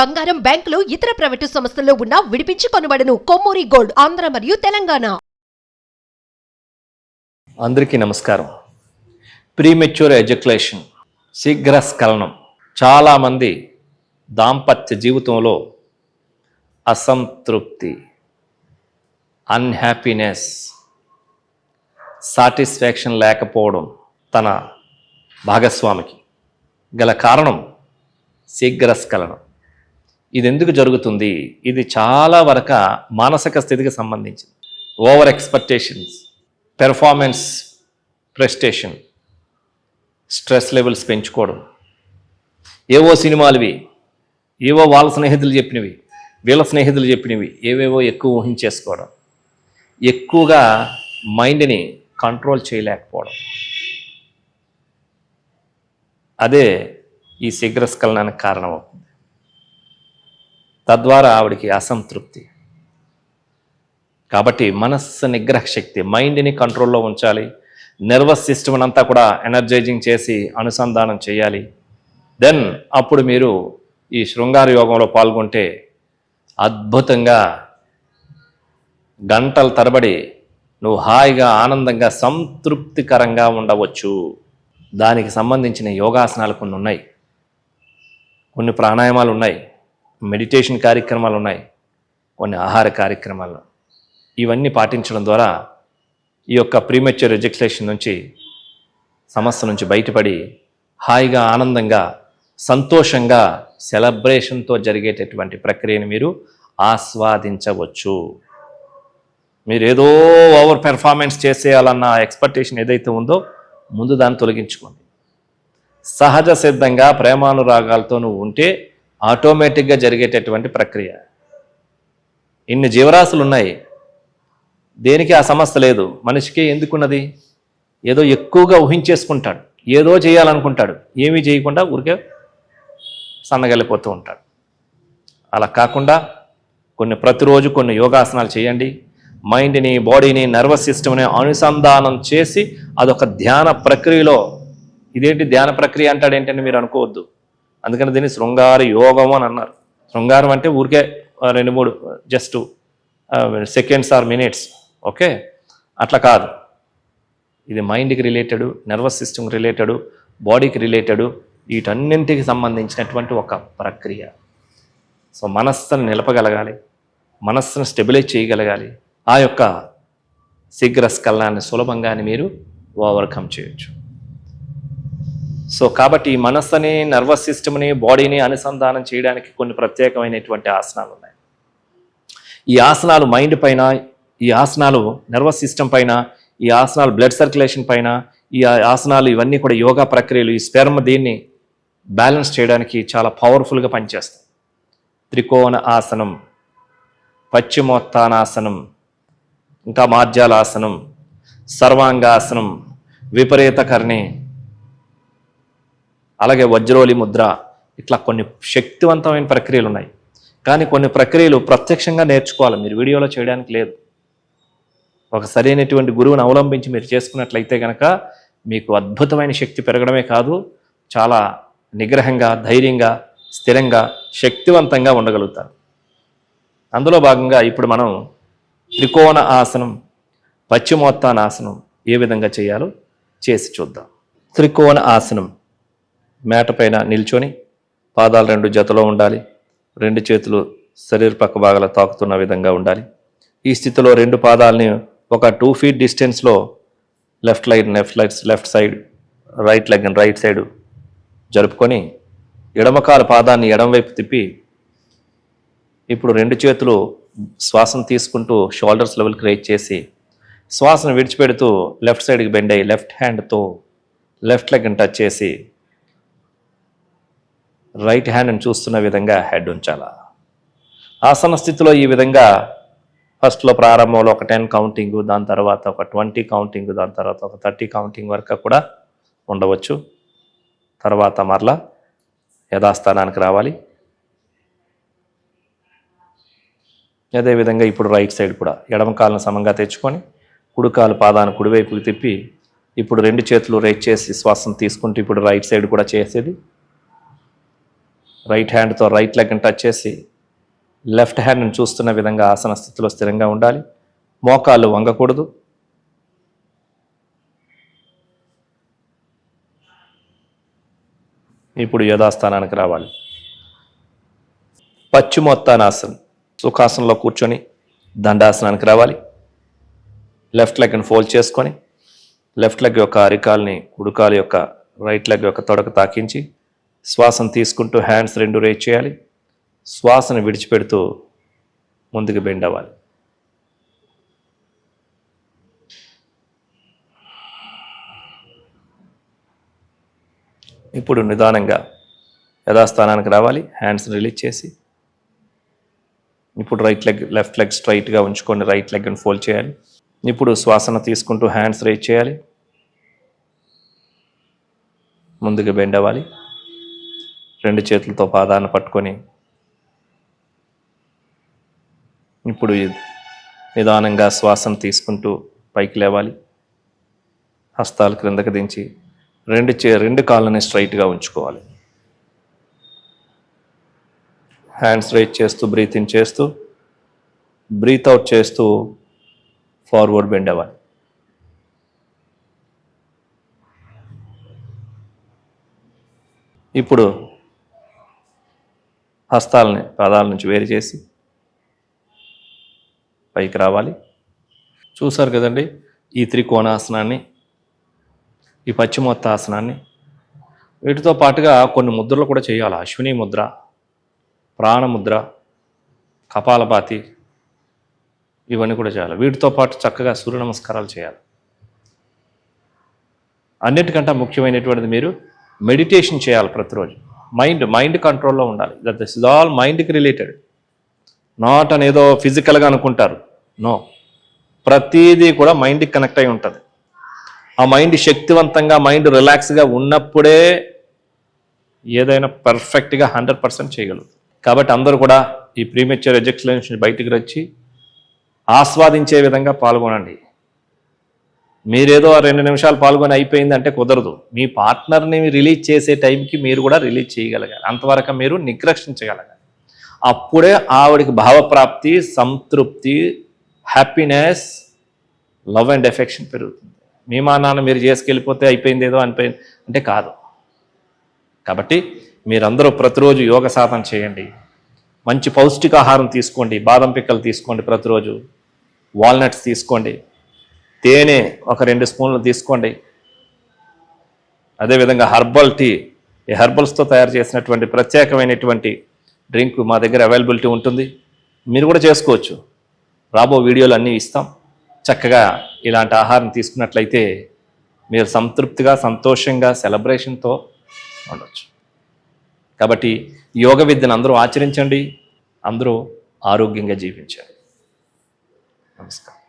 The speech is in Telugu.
బంగారం బ్యాంకులు ఇతర ప్రైవేటు సంస్థల్లో ఉన్న విడిపించి కొనబడను. కొమ్మూరి గోల్డ్ ఆంధ్ర మరియు తెలంగాణ. అందరికీ నమస్కారం. ప్రీమెచ్యూర్ ఎజుక్యులేషన్ శీఘ్ర స్ఖలనం. చాలామంది దాంపత్య జీవితంలో అసంతృప్తి అన్హ్యాపీనెస్ సాటిస్ఫాక్షన్ లేకపోవడం తన భాగస్వామికి. గల కారణం శీఘ్రస్ఖలనం ఇది ఎందుకు జరుగుతుంది? ఇది చాలా వరక మానసిక స్థితికి సంబంధించింది. ఓవర్ ఎక్స్పెక్టేషన్స్ పెర్ఫార్మెన్స్ ప్రెస్టేషన్ స్ట్రెస్ లెవెల్స్ పెంచుకోవడం. ఏవో సినిమాలువి ఏవో వాళ్ళ స్నేహితులు చెప్పినవి వీళ్ళ స్నేహితులు చెప్పినవి ఏవేవో ఎక్కువ ఊహించేసుకోవడం. ఎక్కువగా మైండ్ని కంట్రోల్ చేయలేకపోవడం. అదే ఈ శీఘ్రస్ఖలనానికి కారణమవుతుంది. తద్వారా ఆవిడికి అసంతృప్తి. కాబట్టి మనస్సు నిగ్రహ శక్తి మైండ్ని కంట్రోల్లో ఉంచాలి. నర్వస్ సిస్టమ్ అంతా కూడా ఎనర్జైజింగ్ చేసి అనుసంధానం చేయాలి. దెన్ అప్పుడు మీరు ఈ శృంగార యోగంలో పాల్గొంటే అద్భుతంగా గంటల తరబడి నువ్వు హాయిగా ఆనందంగా సంతృప్తికరంగా ఉండవచ్చు. దానికి సంబంధించిన యోగాసనాలు కొన్ని ఉన్నాయి కొన్ని ప్రాణాయామాలు ఉన్నాయి. మెడిటేషన్ కార్యక్రమాలు ఉన్నాయి కొన్ని ఆహార కార్యక్రమాలు. ఇవన్నీ పాటించడం ద్వారా ఈ యొక్క ప్రీమెచ్యూర్ ఎడ్యుకేషన్ నుంచి సమస్య నుంచి బయటపడి హాయిగా ఆనందంగా సంతోషంగా సెలబ్రేషన్తో జరిగేటటువంటి ప్రక్రియను మీరు ఆస్వాదించవచ్చు. మీరు ఏదో ఓవర్ పెర్ఫార్మెన్స్ చేసేయాలన్న ఎక్స్పెక్టేషన్ ఏదైతే ఉందో ముందు దాన్ని తొలగించుకోండి. సహజ సిద్ధంగా ప్రేమానురాగాలతో నువ్వు ఉంటే ఆటోమేటిక్గా జరిగేటటువంటి ప్రక్రియ. ఇన్ని జీవరాశులు ఉన్నాయి. దేనికి ఆ సమస్య లేదు? మనిషికి ఎందుకున్నది? ఏదో ఎక్కువగా ఊహించేసుకుంటాడు. ఏదో చేయాలనుకుంటాడు. ఏమీ చేయకుండా ఊరికే సన్నగలిపోతూ ఉంటాడు. అలా కాకుండా కొన్ని ప్రతిరోజు కొన్ని యోగాసనాలు చేయండి. మైండ్ని బాడీని నర్వస్ సిస్టమ్ని అనుసంధానం చేసి అదొక ధ్యాన ప్రక్రియలో. ఇదేంటి ధ్యాన ప్రక్రియ అంటాడు ఏంటని మీరు అనుకోవద్దు. అందుకని దీన్ని శృంగార యోగం అని అన్నారు. శృంగారం అంటే ఊరికే రెండు మూడు just seconds or minutes. Okay? అట్లా కాదు. ఇది మైండ్కి రిలేటెడ్ నర్వస్ సిస్టమ్కి రిలేటెడు బాడీకి రిలేటెడు వీటన్నింటికి సంబంధించినటువంటి ఒక ప్రక్రియ. సో మనస్సును నిలపగలగాలి మనస్సును స్టెబిలైజ్ చేయగలగాలి. ఆ యొక్క శీఘ్రస్ఖలనాన్ని సులభంగానే మీరు ఓవర్కమ్ చేయొచ్చు. సో కాబట్టి మనస్సుని నర్వస్ సిస్టమ్ని బాడీని అనుసంధానం చేయడానికి కొన్ని ప్రత్యేకమైనటువంటి ఆసనాలు ఉన్నాయి. ఈ ఆసనాలు మైండ్ పైన ఈ ఆసనాలు నర్వస్ సిస్టమ్ పైన ఈ ఆసనాలు బ్లడ్ సర్క్యులేషన్ పైన ఈ ఆసనాలు ఇవన్నీ కూడా యోగా ప్రక్రియలు ఈ స్పెర్మ్ దీన్ని బ్యాలెన్స్ చేయడానికి చాలా పవర్ఫుల్గా పనిచేస్తాయి. త్రికోణ ఆసనం పశ్చిమోత్తానాసనం ఇంకా మార్జాలాసనం సర్వాంగాసనం విపరీతకర్ణి అలాగే వజ్రోలి ముద్ర ఇట్లా కొన్ని శక్తివంతమైన ప్రక్రియలు ఉన్నాయి. కానీ కొన్ని ప్రక్రియలు ప్రత్యక్షంగా నేర్చుకోవాలి. మీరు వీడియోలో చేయడానికి లేదు. ఒక సరైనటువంటి గురువుని అవలంబించి మీరు చేసుకున్నట్లయితే కనుక మీకు అద్భుతమైన శక్తి పెరగడమే కాదు చాలా నిగ్రహంగా ధైర్యంగా స్థిరంగా శక్తివంతంగా ఉండగలుగుతారు. అందులో భాగంగా ఇప్పుడు మనం త్రికోణ ఆసనం పశ్చిమోత్తాన ఆసనం ఏ విధంగా చేయాలో చేసి చూద్దాం. త్రికోణ ఆసనం. మేట పైన నిల్చొని పాదాలు రెండు జతలో ఉండాలి. రెండు చేతులు శరీర పక్క భాగాల తాకుతున్న విధంగా ఉండాలి. ఈ స్థితిలో రెండు పాదాలని ఒక టూ ఫీట్ డిస్టెన్స్లో left line left light left side right leg right side జరుపుకొని ఎడమకాల పాదాన్ని ఎడమవైపు తిప్పి ఇప్పుడు రెండు చేతులు శ్వాసను తీసుకుంటూ షోల్డర్స్ లెవెల్కి రైట్ చేసి శ్వాసను విడిచిపెడుతూ లెఫ్ట్ సైడ్కి బెండ్ అయ్యి లెఫ్ట్ హ్యాండ్తో లెఫ్ట్ లెగ్ని టచ్ చేసి రైట్ హ్యాండ్ని చూస్తున్న విధంగా హెడ్ ఉంచాలా? ఆసన స్థితిలో ఈ విధంగా ఫస్ట్లో ప్రారంభంలో ఒక టెన్ కౌంటింగ్ దాని తర్వాత ఒక ట్వంటీ కౌంటింగ్ దాని తర్వాత ఒక థర్టీ కౌంటింగ్ వరకు కూడా ఉండవచ్చు. తర్వాత మరలా యథాస్థానానికి రావాలి. అదేవిధంగా ఇప్పుడు రైట్ సైడ్ కూడా ఎడమ కాలను సమంగా తెచ్చుకొని కుడికాలు పాదాన్ని కుడివైపుకి తిప్పి ఇప్పుడు రెండు చేతులు రైట్ చేసి శ్వాసం తీసుకుంటూ ఇప్పుడు రైట్ సైడ్ కూడా చేసేది. రైట్ హ్యాండ్తో రైట్ లెగ్ని టచ్ చేసి లెఫ్ట్ హ్యాండ్ని చూస్తున్న విధంగా ఆసన స్థితిలో స్థిరంగా ఉండాలి. మోకాళ్ళు వంగకూడదు. ఇప్పుడు యథాస్థానానికి రావాలి. పశ్చిమోత్తానాసనం సుఖాసనంలో కూర్చొని దండాసనానికి రావాలి. లెఫ్ట్ లెగ్ని ఫోల్డ్ చేసుకొని లెఫ్ట్ లెగ్ యొక్క అరికాల్ని ఉడుకాల యొక్క రైట్ లెగ్ యొక్క తొడక తాకించి శ్వాసను తీసుకుంటూ హ్యాండ్స్ రెండు రేజ్ చేయాలి. శ్వాసను విడిచిపెడుతూ ముందుకు బెండ్ అవ్వాలి. ఇప్పుడు నిదానంగా యథాస్థానానికి రావాలి. హ్యాండ్స్ని రిలీజ్ చేసి ఇప్పుడు రైట్ లెగ్ లెఫ్ట్ లెగ్ స్ట్రైట్గా ఉంచుకొని రైట్ లెగ్ని ఫోల్డ్ చేయాలి. ఇప్పుడు శ్వాసన తీసుకుంటూ హ్యాండ్స్ రైట్ చేయాలి. ముందుకు బెండ్ అవ్వాలి. రెండు చేతులతో పాదాన్ని పట్టుకొని ఇప్పుడు నిదానంగా శ్వాసం తీసుకుంటూ పైకి లేవాలి. హస్తాలు క్రిందకు దించి రెండు చే రెండు కాళ్ళని స్ట్రైట్గా ఉంచుకోవాలి. హ్యాండ్స్ రైట్ చేస్తూ బ్రీత్ ఇన్ చేస్తూ బ్రీత్ అవుట్ చేస్తూ ఫార్వర్డ్ బెండ్ అవ్వాలి. ఇప్పుడు హస్తాలని పాదాల నుంచి వేరు చేసి పైకి రావాలి. చూసారు కదండి ఈ త్రికోణాసనాన్ని ఈ పశ్చిమోత్తాసనాన్ని. వీటితో పాటుగా కొన్ని ముద్రలు కూడా చేయాలి. అశ్విని ముద్ర ప్రాణముద్ర కపాలపాతి ఇవన్నీ కూడా చేయాలి. వీటితో పాటు చక్కగా సూర్య నమస్కారాలు చేయాలి. అన్నిటికంటే ముఖ్యమైనటువంటిది మీరు మెడిటేషన్ చేయాలి ప్రతిరోజు. మైండ్ మైండ్ కంట్రోల్లో ఉండాలి. దట్ దిస్ ఇస్ ఆల్ మైండ్కి రిలేటెడ్ నాట్ అనేదో ఏదో ఫిజికల్గా అనుకుంటారు. నో ప్రతిదీ కూడా మైండ్కి కనెక్ట్ అయి ఉంటుంది. ఆ మైండ్ శక్తివంతంగా మైండ్ రిలాక్స్గా ఉన్నప్పుడే ఏదైనా పర్ఫెక్ట్గా హండ్రెడ్ పర్సెంట్ చేయగలరు కాబట్టి అందరూ కూడా ఈ ప్రీమెచ్యూర్ ఎజెక్షన్ బయటకు బయటికి వచ్చి ఆస్వాదించే విధంగా పాల్గొనండి. మీరేదో ఆ రెండు నిమిషాలు పాల్గొని అయిపోయింది అంటే కుదరదు. మీ పార్ట్నర్ని రిలీజ్ చేసే టైంకి మీరు కూడా రిలీజ్ చేయగలగాలి. అంతవరకు మీరు నిగ్రహించగలగాలి అప్పుడే ఆవిడకి భావప్రాప్తి సంతృప్తి హ్యాపీనెస్ లవ్ అండ్ ఎఫెక్షన్ పెరుగుతుంది. మీ మా నాన్న మీరు చేసుకెళ్ళిపోతే అయిపోయింది ఏదో అనిపోయింది అంటే కాదు. కాబట్టి మీరందరూ ప్రతిరోజు యోగ సాధన చేయండి. మంచి పౌష్టికాహారం తీసుకోండి బాదం పిక్కలు తీసుకోండి ప్రతిరోజు వాల్నట్స్ తీసుకోండి. తేనె ఒక రెండు స్పూన్లు తీసుకోండి. అదేవిధంగా హర్బల్ టీ ఈ హెర్బల్స్తో తయారు చేసినటువంటి ప్రత్యేకమైనటువంటి డ్రింక్ మా దగ్గర అవైలబిలిటీ ఉంటుంది. మీరు కూడా చేసుకోవచ్చు. రాబో వీడియోలు అన్నీ ఇస్తాం. చక్కగా ఇలాంటి ఆహారం తీసుకున్నట్లయితే మీరు సంతృప్తిగా సంతోషంగా సెలబ్రేషన్తో ఉండొచ్చు. కాబట్టి యోగ విద్యను అందరూ ఆచరించండి. అందరూ ఆరోగ్యంగా జీవించండి. నమస్కారం.